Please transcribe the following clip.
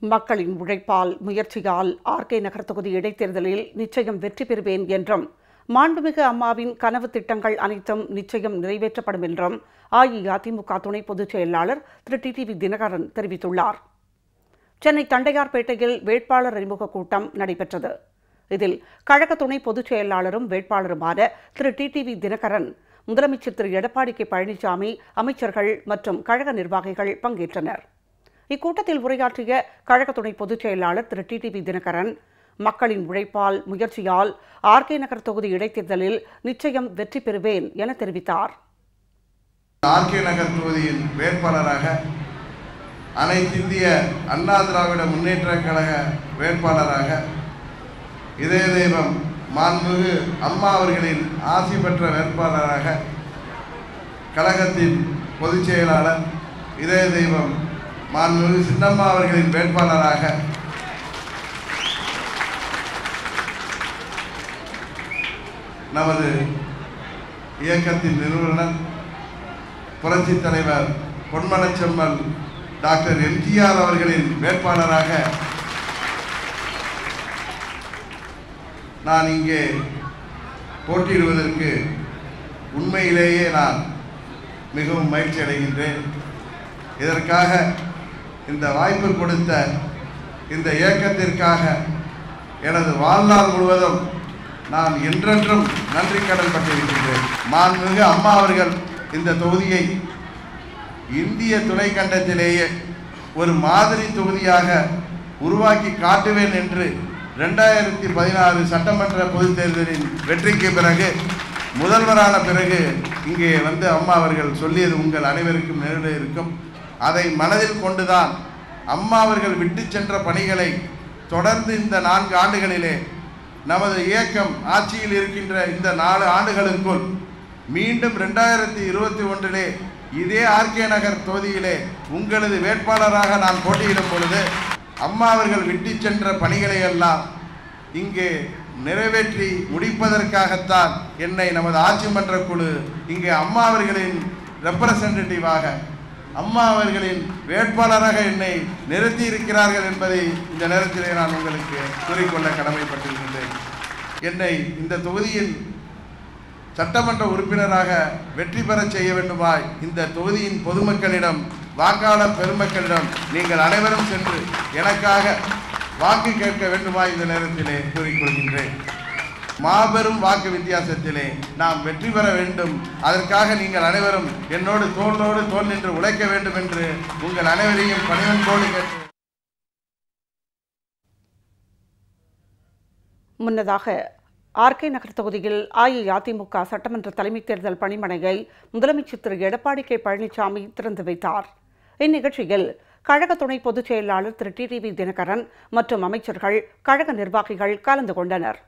மக்களின் உழைப்பால் முயற்சியால் ஆர்கே நகர் தொகுதி இடைத்தேர்தலில் நிச்சயம் வெற்றி பெறுவேன் என்றும் மாண்புமிகு அம்மாவின் கனவு திட்டங்கள் அனைத்தும் நிச்சயம் நிறைவேற்றப்படும் என்றும் அஇஅதிமுக துணை பொதுச் செயலாளர் திரு. டிடிவி தினகரன் தெரிவித்துள்ளார். சென்னை தண்டையார்பேட்டையில் வேட்பாளர் அறிமுக கூட்டம் நடைபெற்றது. இதில் கழக துணை பொதுச் செயலாளரும் வேட்பாளருமான திரு. டிடிவி தினகரன் முதலமைச்சர் திரு. எடப்பாடி கே. பழனிசாமி அமைச்சர்கள் மற்றும் கழக நிர்வாகிகள் பங்கேற்றனர். இக்கூட்டத்தில் உரையாற்றிய கழக துணை பொதுச் செயலாளர் திரு. டிடிவி தினகரன் மக்களின் உழைப்பால் முயற்சியால் ஆர்கே நகர் தொகுதி இடைத்தேர்தலில் நிச்சயம் வெற்றி பெறுவேன் என தெரிவித்தார். ஆர்கே நகர் தொகுதியின் வேட்பாளராக அனைத்திந்திய அண்ணா திராவிட முன்னேற்ற கழக வேட்பாளராக இதய தெய்வம் மாண்புமிகு அம்மா அவர்களின் ஆசி பெற்ற வேட்பாளராக கழகத்தின் பொதுச் செயலாளர் இதய தெய்வம் மாண்புமிகு சின்னம்மா அவர்களின் வேட்பாளராக. நமது இயக்கத்தின் நிறுவனர் புரட்சி தலைவர் பொன்மனச்செம்மல் டாக்டர் எம்ஜிஆர் அவர்களின் வேட்பாளராக. நான் இங்கே போட்டியிடுவதற்கு உண்மையிலேயே நான் மிகவும் மகிழ்ச்சி அடைகின்றேன் இதற்காக இந்த வாய்ப்பு கொடுத்த இந்த இயக்கத்திற்காக எனது வாழ்நாள் முழுவதும் நான் என்றென்றும் நன்றி கடன் பட்டிருக்கின்றேன். மாண்புமிகு அம்மா அவர்கள் இந்த தொகுதியை இந்திய துணைக்கண்டத்திலேயே ஒரு மாதிரி தொகுதியாக உருவாக்கி காட்டுவேன் என்று ரெண்டாயிரத்தி பதினாறு சட்டமன்ற பொதுத் தேர்தலின் வெற்றிக்கு பிறகு முதல்வரான பிறகு இங்கே வந்து அம்மா அவர்கள் சொல்லியது உங்கள் அனைவருக்கும் நேரில் இருக்கும். அதை மனதில் கொண்டுதான் அம்மா அவர்கள் விட்டு சென்ற பணிகளை தொடர்ந்து இந்த நான்கு ஆண்டுகளிலே நமது இயக்கம் ஆட்சியில் இருக்கின்ற இந்த நாலு ஆண்டுகளுக்குள் மீண்டும் ரெண்டாயிரத்தி இருபத்தி ஒன்றிலே இதே ஆர்கே நகர் தொகுதியிலே உங்களது வேட்பாளராக நான் போட்டியிடும் பொழுது அம்மா அவர்கள் விட்டு சென்ற பணிகளை எல்லாம் இங்கே நிறைவேற்றி முடிப்பதற்காகத்தான் என்னை நமது ஆட்சி மன்ற குழு இங்கே அம்மா அவர்களின் ரெப்ரசன்டேட்டிவாக அம்மா அவர்களின் வேட்பாளராக என்னை நிறுத்தி இருக்கிறார்கள் என்பதை இந்த நேரத்திலே நான் உங்களுக்கு கூறிக்கொள்ள கடமைப்பட்டிருக்கின்றேன். என்னை இந்த தொகுதியின் சட்டமன்ற உறுப்பினராக வெற்றி பெறச் செய்ய வேண்டுமாய் இந்த தொகுதியின் பொதுமக்களிடம் வாக்காளர் பெருமக்களிடம் நீங்கள் அனைவரும் சென்று எனக்காக வாக்கு கேட்க வேண்டுமாய் இந்த நேரத்திலே கூறிக்கொள்கின்றேன். மாபெரும் வாக்கு வித்தியாசத்திலே நாம் வெற்றி பெற வேண்டும். அதற்காக நீங்கள் அனைவரும் என்னோடு தோளோடு தோல் நின்று உழைக்க வேண்டும் என்று உங்கள் அனைவரையும் பணிவன்போடு கேட்டு முன்னதாக ஆர்கே நகர் தொகுதியில் அஇஅதிமுக சட்டமன்ற தலைமை தேர்தல் பணிமனையை முதலமைச்சர் திரு எடப்பாடி கே பழனிசாமி திறந்து வைத்தார். இந்நிகழ்ச்சியில் கழக துணை பொதுச் செயலாளர் திரு டிடிவி தினகரன் மற்றும் அமைச்சர்கள் கழக நிர்வாகிகள் கலந்து கொண்டனர்.